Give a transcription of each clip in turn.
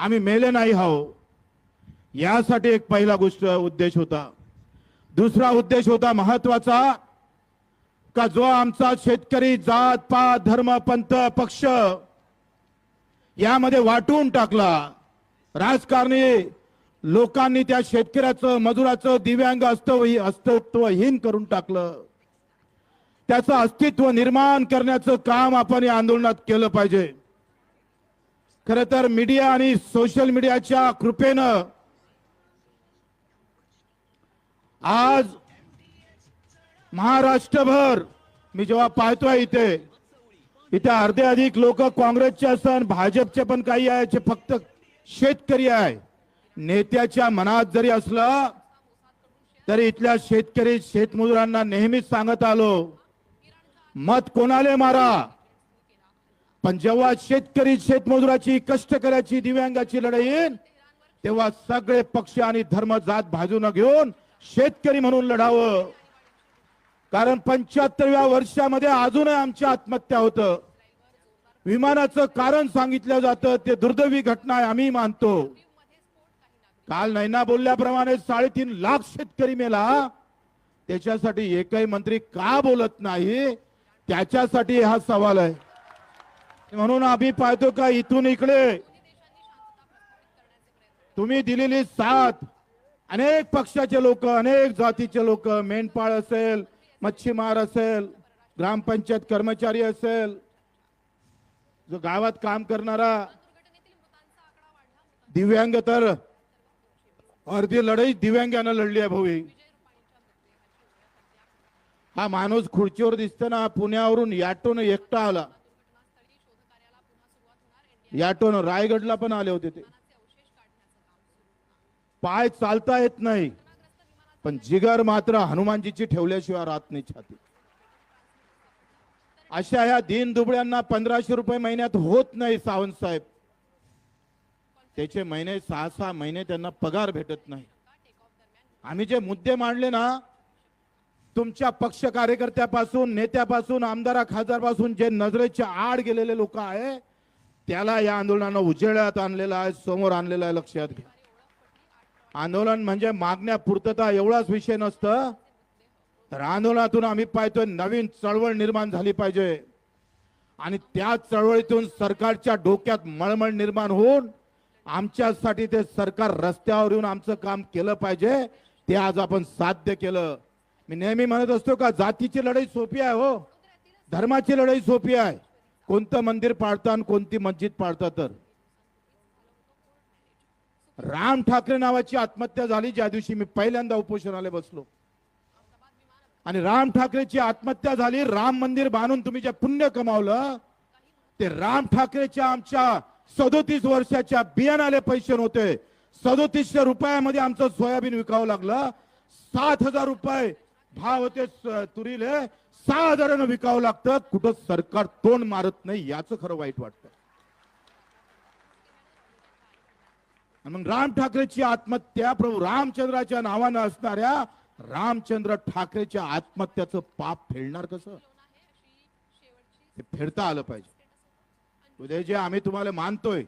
आम्ही मेले नाही आहो. यासाठी एक पहिला गोष्ट उद्देश होता. दुसरा उद्देश होता महत्त्वाचा का जो आमचा शेतकरी जात पात धर्म पंथ पक्ष यामध्ये वाटून टाकला. राजकारणी लोकांनी त्या शेतकऱ्याचं मजुराचं दिव्यांग अस्तव अस्तित्वहीन करून टाकलं. त्याचं अस्तित्व निर्माण करण्याचं काम आपण या आंदोलनात केलं पाहिजे. खर तर मीडिया आणि सोशल मीडियाच्या कृपेनं आज महाराष्ट्रभर मी जेव्हा पाहतोय इथे इथे अर्धे अधिक लोक काँग्रेसचे असन भाजपचे पण काही आहे जे फक्त शेतकरी आहे. नेत्याच्या मनात जरी असलं तरी इथल्या शेतकरी शेतमजुरांना नेहमीच सांगत आलो मत कोणाले मारा? पण जेव्हा शेतकरी शेतमजुराची कष्टकऱ्याची दिव्यांगाची लढाई येईल तेव्हा सगळे पक्ष आणि धर्म जात भाजून घेऊन शेतकरी म्हणून लढावं. कारण पंच्याहत्तरव्या वर्षामध्ये अजूनही आमची आत्महत्या होतं. विमानाचं कारण सांगितलं जातं ते दुर्दैवी घटना आहे आम्ही मानतो. काल नैना बोलल्याप्रमाणे साडेतीन लाख शेतकरी मेला. त्याच्यासाठी एकही मंत्री का बोलत नाही? त्याच्यासाठी हा सवाल आहे. म्हणून आम्ही पाहतो का इथून इकडे तुम्ही दिलेली साथ अनेक पक्षाचे लोक अनेक जातीचे लोक मेंढपाळ असेल मच्छीमार असेल ग्रामपंचायत कर्मचारी असेल जो गावात काम करणारा दिव्यांग तर अर्धी लढाई दिव्यांगानं लढली आहे भाऊ हा. माणूस खुर्चीवर दिसतो ना पुण्यावरून याटोन एकटा आला. याटोन रायगडला पण आले होते ते. पाय चालता येत नाही. पण जिगर मात्र हनुमानजीची ठेवल्याशिवाय राहत नाही छाती. अशा ह्या दीन दुबळ्यांना पंधराशे रुपये महिन्यात होत नाही सावंत साहेब. त्याचे महिने सहा सहा महिने त्यांना पगार भेटत नाही. आम्ही जे मुद्दे मांडले ना तुमच्या पक्ष कार्यकर्त्यापासून नेत्यापासून आमदारा खासदारपासून जे नजरेच्या आड गेलेले लोक आहे त्याला या आंदोलनानं उजेडात आणलेलं आहे समोर आणलेलं आहे लक्षात घ्या. आंदोलन म्हणजे मागण्या पूर्तता एवढाच विषय नसतं. तर आंदोलनातून आम्ही पाहतोय नवीन चळवळ निर्माण झाली पाहिजे. आणि त्या चळवळीतून सरकारच्या डोक्यात मळमळ निर्माण होऊन आमच्यासाठी ते सरकार रस्त्यावर येऊन आमचं काम केलं पाहिजे ते आज आपण साध्य केलं. मी नेहमी म्हणत असतो का जातीची लढाई सोपी आहे हो. धर्माची लढाई सोपी आहे. कोणतं मंदिर पाळता आणि कोणती मस्जिद पाळता तर? राम ठाकरे नावाची आत्महत्या झाली ज्या दिवशी मी पहिल्यांदा उपोषणाला बसलो. आणि राम ठाकरेची आत्महत्या झाली राम मंदिर बांधून तुम्ही जे पुण्य कमावलं ते राम ठाकरेच्या आमच्या सदोतीस वर्षाच्या बियाणाले पैसे नव्हते. सदोतीसशे रुपयामध्ये आमचं सोयाबीन विकावं लागलं. सात हजार रुपये भाव होते तुरीले सहा विकावं लागतं. कुठं सरकार तोंड मारत नाही याचं खरं वाईट वाटतं. मग राम ठाकरेची आत्महत्या प्रभू रामचंद्राच्या नावानं असणाऱ्या रामचंद्र ठाकरेच्या आत्महत्याचं पाप फेडणार कसं? ते फेडता आलं पाहिजे. उद्या जे आम्ही तुम्हाला मानतोय.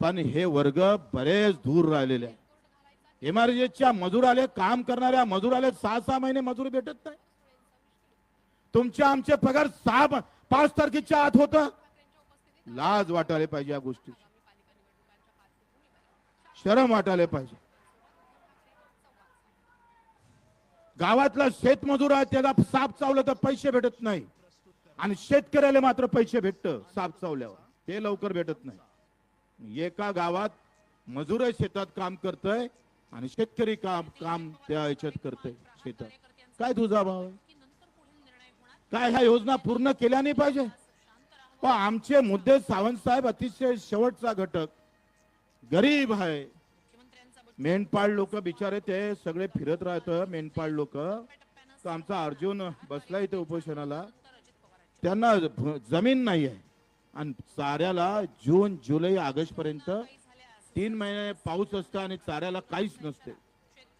पण हे वर्ग बरेच दूर राहिलेले आहे एमआरजेच्या मजुराले काम करणाऱ्या मजुराले सहा सहा महिने मजूर भेटत नाही. तुमच्या आमचे पगार सहा पाच तारखेच्या आत होत. लाज वाटायला पाहिजे या गोष्टीची. शरम वाटायला पाहिजे. गावातला शेतमजूर आहे त्याला साप चावलं तर पैसे भेटत नाही. आणि शेतकऱ्याला मात्र पैसे भेटत साप चावल्यावर. ते लवकर भेटत नाही. एका गावात मजूर शेतात काम करतय आणि शेतकरी काम काम त्या याच्यात करते शेतात. काय तुझा भाव? काय ह्या योजना पूर्ण केल्या नाही पाहिजे? पण आमचे मुद्दे सावंत साहेब अतिशय शेवटचा घटक. गरीब आहे. मेंढपाळ लोक बिचारे ते सगळे फिरत राहत मेंढपाळ लोक. तर आमचा अर्जुन बसला इथे उपोषणाला. त्यांना जमीन नाही आहे आणि साऱ्याला जून जुलै ऑगस्ट पर्यंत तीन महिने पाऊस असतो आणि चाऱ्याला काहीच नसते.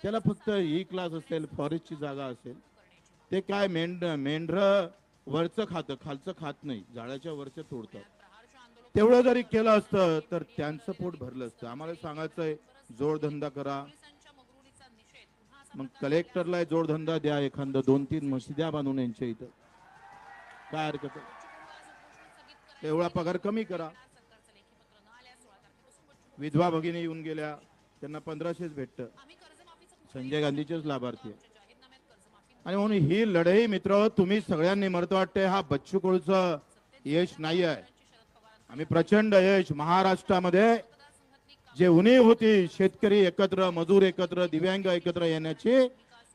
त्याला फक्त ई क्लास असेल फॉरेस्टची जागा असेल. ते काय मेंढ मेंढर वरचं खातं खालचं खात नाही. झाडाच्या वरचं तोडतात. तेवढं जरी केलं असतं तर त्यांचं पोट भरलं असतं. आम्हाला सांगायचंय जोडधंदा करा. मग कलेक्टरला जोडधंदा द्या एखादं दोन तीन मशिद्या बांधून यांच्या इथं. काय हरकत आहे एवढा पगार कमी करा. विधवा भगिनी येऊन गेल्या त्यांना पंधराशेच भेटत. संजय गांधीचेच लाभार्थी आहे. आणि म्हणून ही लढाई मित्र तुम्ही सगळ्यांनी मरत वाटते हा बच्चू कडूचं यश नाही आहे. आम्ही प्रचंड यश महाराष्ट्रामध्ये जे उणीव होती शेतकरी एकत्र मजूर एकत्र दिव्यांग एकत्र येण्याची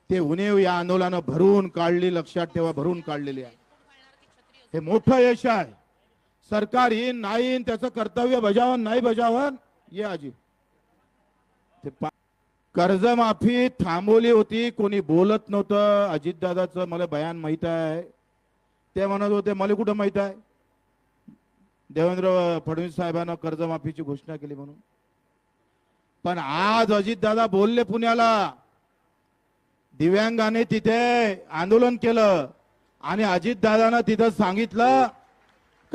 ते उणीव या आंदोलनानं भरून काढली लक्षात ठेवा भरून काढलेली आहे. हे मोठं यश आहे. सरकार येईन नाही येईन त्याचं कर्तव्य बजावन नाही बजावन ये आजी. ते कर्जमाफी थांबवली होती कोणी बोलत नव्हतं. अजितदादाचं मला बयान माहीत आहे. ते म्हणत होते मला कुठं माहीत आहे? देवेंद्र फडणवीस साहेबांना कर्जमाफीची घोषणा केली म्हणून. पण आज अजितदादा बोलले पुण्याला. दिव्यांगाने तिथे आंदोलन केलं. आणि अजितदादानं तिथं सांगितलं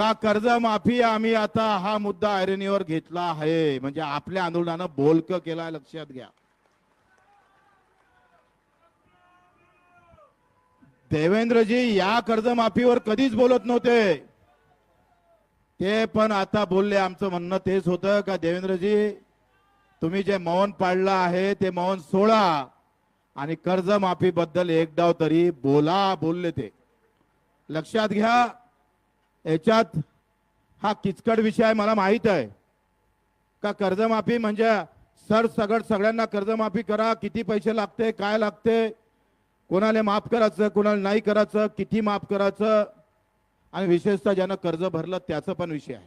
का कर्जमाफी आम्ही आता हा मुद्दा ऐरणीवर घेतला आहे? म्हणजे आपल्या आंदोलनानं बोलक केला लक्षात घ्या. देवेंद्रजी या कर्जमाफीवर कधीच बोलत नव्हते. ते पण आता बोलले आमचं म्हणणं तेच होतं का देवेंद्रजी तुम्ही जे मौन पाळलं आहे ते मौन सोडा आणि कर्जमाफी बद्दल एक डाव तरी बोला बोलले ते. लक्षात घ्या याच्यात हा किचकट विषय आहे मला माहीत आहे. का कर्जमाफी म्हणजे सर सगळ सगळ्यांना कर्जमाफी करा किती पैसे लागते काय लागते कोणाला माफ करायचं कोणाला नाही करायचं किती माफ करायचं आणि विशेषतः ज्यानं कर्ज भरलं त्याचं पण विषय आहे.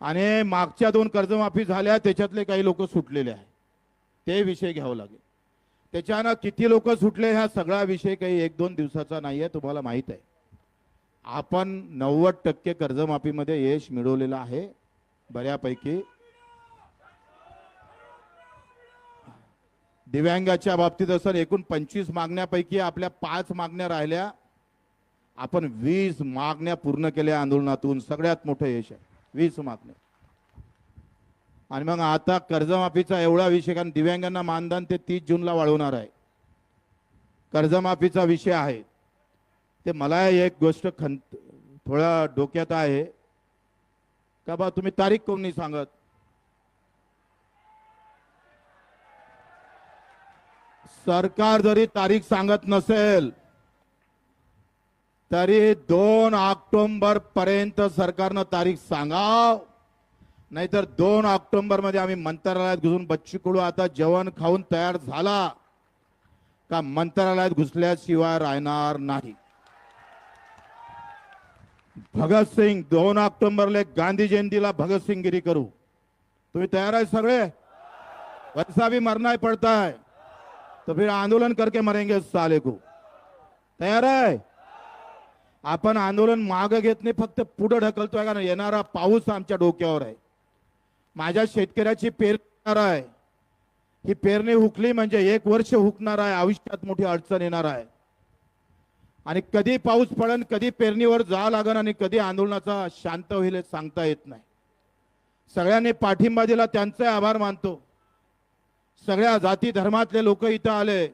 आणि मागच्या दोन कर्जमाफी झाल्या त्याच्यातले काही लोक सुटलेले आहे ते विषय घ्यावं लागेल. त्याच्यानं किती लोक सुटले ह्या सगळा विषय काही एक दोन दिवसाचा नाही आहे तुम्हाला माहीत आहे. आपण नव्वद टक्के कर्जमाफीमध्ये यश मिळवलेलं आहे बऱ्यापैकी. दिव्यांगाच्या बाबतीत असं एकूण पंचवीस मागण्यापैकी आपल्या पाच मागण्या राहिल्या. आपण वीस मागण्या पूर्ण केल्या आंदोलनातून सगळ्यात मोठं यश आहे वीस मागण्या. आणि मग आता कर्जमाफीचा एवढा विषय कारण दिव्यांगांना मानधन ते तीस जूनला वाढवणार आहे. कर्जमाफीचा विषय आहे. ते मला एक गोष्ट खं थोडा डोक्यात आहे. का बा तुम्ही तारीख कोण नाही सांगत? सरकार जरी तारीख सांगत नसेल तरी दोन ऑक्टोबर पर्यंत सरकारनं तारीख सांगाव. नाहीतर दोन ऑक्टोबरमध्ये आम्ही मंत्रालयात घुसून बच्चू कडू आता जेवण खाऊन तयार झाला. का मंत्रालयात घुसल्याशिवाय राहणार नाही? भगतसिंग दोन ऑक्टोबरला गांधी जयंतीला भगतसिंगगिरी करू. तुम्ही तयार आहे सगळे? वैसा भी मरना पडताय. पड़ता है तो फिर आंदोलन करके मरेंगे इस साले को तयार आहे? आपण आंदोलन माग घेत नाही फक्त पुढे ढकलतोय का येणारा पाऊस आमच्या डोक्यावर आहे. माझ्या शेतकऱ्याची पेरणार आहे. ही पेरणी हुकली म्हणजे एक वर्ष हुकणार आहे. आयुष्यात मोठी अडचण येणार आहे. आणि कधी पाऊस पडन कधी पेरणीवर जा लागन आणि कधी आंदोलनाचा शांत होईल सांगता येत नाही. सगळ्यांनी पाठिंबा दिला त्यांचे आभार मानतो. सगळ्या जाती धर्मातले लोक इथं आले.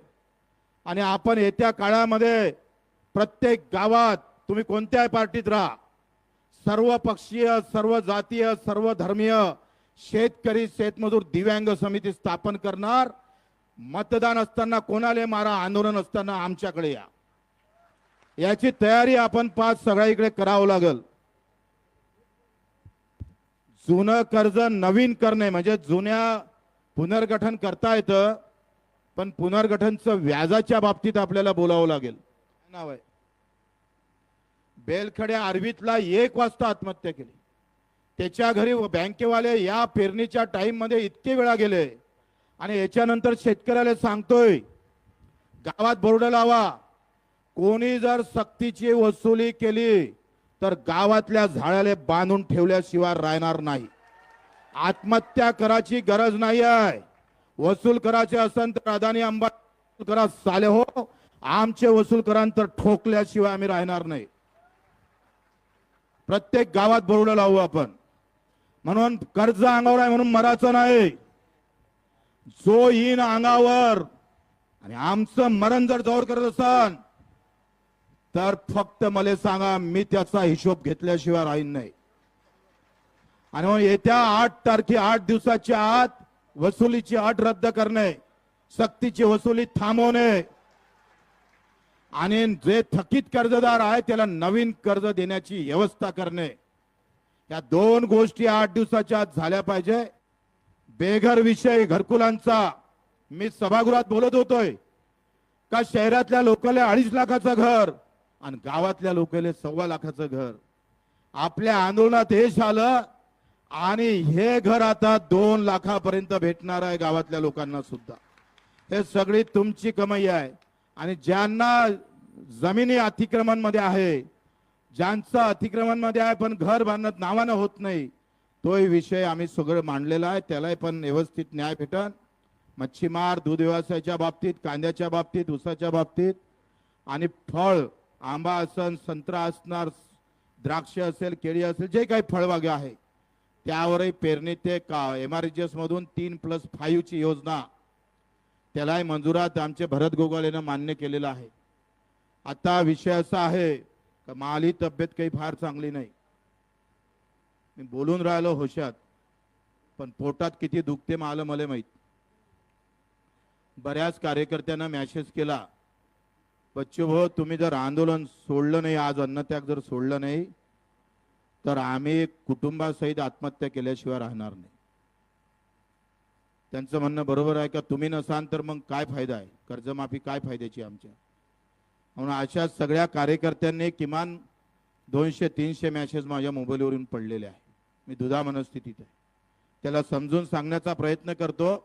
आणि आपण येत्या काळामध्ये प्रत्येक गावात तुम्ही कोणत्याही पार्टीत राहा. सर्व पक्षीय सर्व जातीय सर्व धर्मीय शेतकरी शेतमजूर दिव्यांग समिती स्थापन करणार. मतदान असताना कोणाले मारा आंदोलन असताना आमच्याकडे या. याची तयारी आपण पाच सगळ्या इकडे करावं लागल. जुनं कर्ज नवीन करणे म्हणजे जुन्या पुनर्गठन करता येतं पण पुनर्गठनचं व्याजाच्या बाबतीत आपल्याला बोलावं लागेल. नाव आहे? बेलखड्या आरवीतला एक वाजता आत्महत्या केली. त्याच्या घरी बँकेवाले या पेरणीच्या टाईममध्ये इतके वेळा गेले. आणि याच्यानंतर शेतकऱ्याला सांगतोय गावात बोर्ड लावा. कोणी जर सक्तीची वसुली केली तर गावातल्या झाडाला बांधून ठेवल्याशिवाय राहणार नाही. आत्महत्या करायची गरज नाही आहे. वसूल करायचे असेल तर अदानी अंबानी करा साले हो. आमचे वसूल करा तर ठोकल्याशिवाय आम्ही राहणार नाही. प्रत्येक गावात बोर्ड लावू आपण. म्हणून कर्ज अंगावर आहे म्हणून मराचं नाही. जो येईन अंगावर आणि आमचं मरण जर जवळ करत असाल तर फक्त मला सांगा मी त्याचा हिशोब घेतल्याशिवाय राहीन नाही. आणि मग येत्या आठ तारखे आठ दिवसाच्या आत वसुलीची अट रद्द करणे सक्तीची वसुली थांबवणे. आणि जे थकीत कर्जदार आहे त्याला नवीन कर्ज देण्याची व्यवस्था करणे. या दोन गोष्टी आठ दिवसाच्या आत झाल्या पाहिजे. बेघर विषय घरकुलांचा. मी सभागृहात बोलत होतोय. का शहरातल्या लोकांना अडीच लाखाचं घर आणि गावातल्या लोकांना सव्वा लाखाचं घर? आपल्या आंदोलनात हे झालं आणि हे घर आता दोन लाखापर्यंत भेटणार आहे गावातल्या लोकांना सुद्धा. हे सगळी तुमची कमाई आहे. आणि ज्यांना जमिनी अतिक्रमणमध्ये आहे ज्यांचं अतिक्रमणमध्ये आहे पण घर बांधत नावानं होत नाही तोही विषय आम्ही सगळं मांडलेला आहे. त्यालाही पण व्यवस्थित न्याय भेटन. मच्छीमार दूध व्यवसायाच्या बाबतीत कांद्याच्या बाबतीत ऊसाच्या बाबतीत आणि फळ आंबा असन संत्रा असणार द्राक्ष असेल केळी असेल जे काही फळबागे आहे त्यावरही पेरणी ते का एम आर एसमधून तीन प्लस फाईव्हची योजना त्यालाही मंजुरात आमचे भरत गोगालेनं मान्य केलेलं आहे. आता विषय असा आहे का माली तब्येत काही फार चांगली नाही. मी बोलून राहिलो होशात पण पोटात किती दुखते मला मला माहीत. बऱ्याच कार्यकर्त्यांना मॅसेज केला बच्चू भाऊ तुम्ही जर आंदोलन सोडलं नाही आज अन्नत्याग जर सोडलं नाही तर आम्ही कुटुंबासहित आत्महत्या केल्याशिवाय राहणार नाही. त्यांचं म्हणणं बरोबर आहे का? तुम्ही नसाल तर मग काय फायदा आहे? कर्जमाफी काय फायद्याची आमच्या? म्हणून अशा सगळ्या कार्यकर्त्यांनी किमान दोनशे तीनशे मॅसेज माझ्या मोबाईलवरून पडलेले आहे मी दुधा मनस्थितीत आहे. त्याला समजून सांगण्याचा प्रयत्न करतो.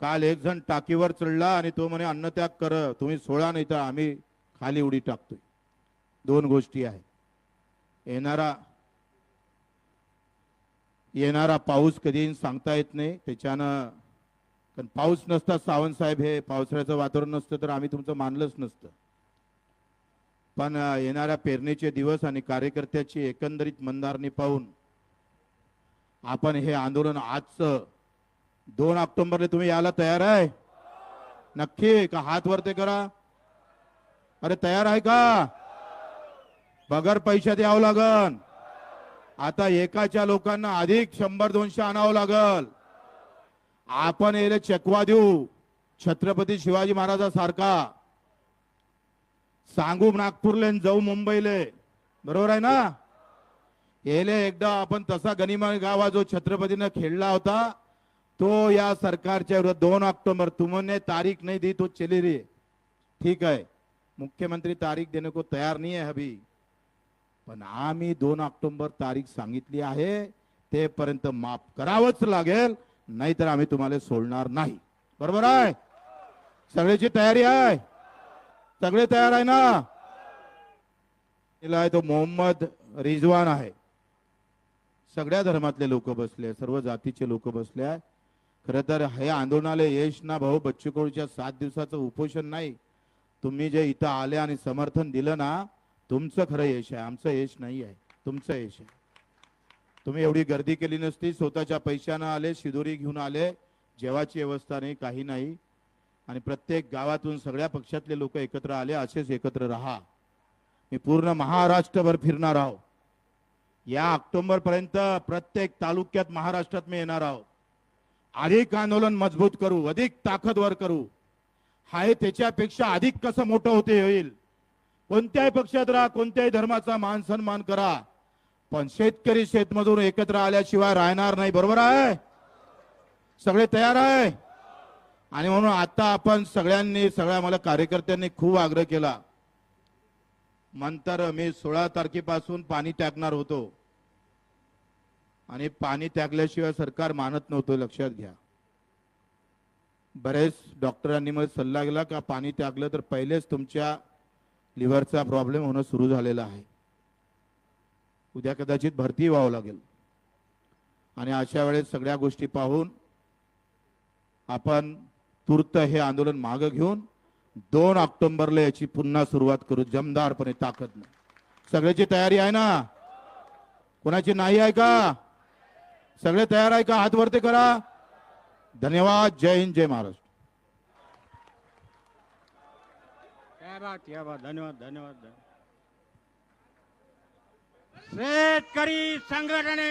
काल एक जण टाकीवर चढला आणि तो म्हणे अन्नत्याग कर तुम्ही सोळा नाही तर आम्ही खाली उडी टाकतोय. दोन गोष्टी आहे येणारा येणारा पाऊस कधी सांगता येत नाही. त्याच्यानं कारण पाऊस नसता सावंत साहेब हे पावसाळ्याचं वातावरण नसतं तर आम्ही तुमचं मानलंच नसतं. पण येणाऱ्या पेरणीचे दिवस आणि कार्यकर्त्याची एकंदरीत मंदारणी पाहून आपण हे आंदोलन आजचं दोन ऑक्टोबरला तुम्ही यायला तयार आहे? नक्की का हात वरते करा? अरे तयार आहे का? बगर पैशात यावं लागन आता एकाच्या लोकांना अधिक शंभर दोनशे आणावं लागल. आपण याला चकवा देऊ. छत्रपती शिवाजी महाराजासारखा. सांगू नागपूरले जाऊ मुंबईले. बरोबर आहे ना? येले एकदा आपण तसा गनिमा गावा जो छत्रपतीनं खेळला होता तो या सरकारच्या विरोधात दोन ऑक्टोबर तुमने तारीख नाही दी तो चली रे ठीक आहे. मुख्यमंत्री तारीख देने को तयार नाही आहे अभी. पण आम्ही दोन ऑक्टोबर तारीख सांगितली आहे तेपर्यंत माफ करावंच लागेल नाहीतर आम्ही तुम्हाला सोडणार नाही. बरोबर आहे? सगळ्याची तयारी आहे? सगळे तयार आहे ना? तिला आहे तो मोहम्मद रिजवान आहे. सगळ्या धर्मातले लोक बसले सर्व जातीचे लोक बसले. आहे खर तर हे आंदोलनाला यश ना भाऊ बच्चूकुळच्या सात दिवसाचं उपोषण नाही. तुम्ही जे इथं आले आणि समर्थन दिलं ना तुमचं खरं यश आहे. आमचं यश नाही आहे. तुमचं यश आहे. तुम्ही एवढी गर्दी केली नसती स्वतःच्या पैशानं आले शिदोरी घेऊन आले. जेवाची व्यवस्था नाही काही नाही. आणि प्रत्येक गावातून सगळ्या पक्षातले लोक एकत्र आले असेच एकत्र राहा. मी पूर्ण महाराष्ट्रभर फिरणार आहो. या ऑक्टोबर पर्यंत प्रत्येक तालुक्यात महाराष्ट्रात मी येणार आहो. अधिक आंदोलन मजबूत करू अधिक ताकदवर करू. हाय त्याच्यापेक्षा अधिक कसं मोठं होते होईल कोणत्याही पक्षात राहा कोणत्याही धर्माचा मान सन्मान करा. पण शेतकरी शेतमजूर एकत्र आल्याशिवाय राहणार नाही बरोबर आहे? सगळे तयार आहे? आणि म्हणून आता आपण सगळ्यांनी सगळ्या मला कार्यकर्त्यांनी खूप आग्रह केला. नंतर मी सोळा तारखेपासून पाणी टाकणार होतो. आणि पाणी टाकल्याशिवाय सरकार मानत नव्हतं लक्षात घ्या. बरेच डॉक्टरांनी मला सल्ला गेला का पाणी टाकलं तर पहिलेच तुमच्या लिव्हरचा प्रॉब्लेम होणं सुरू झालेला आहे. उद्या कदाचित भरती व्हावं लागेल. आणि अशा वेळेस सगळ्या गोष्टी पाहून आपण तूर्त हे आंदोलन मागं घेऊन दोन ऑक्टोबरला याची पुन्हा सुरुवात करू जमदारपणे ताकद सगळ्याची तयारी आहे ना? कोणाची नाही आहे का? सगळे तयार आहे का? हात वरती करा. धन्यवाद. जय हिंद जय महाराष्ट्र. धन्यवाद धन्यवाद. शेतकरी संघटने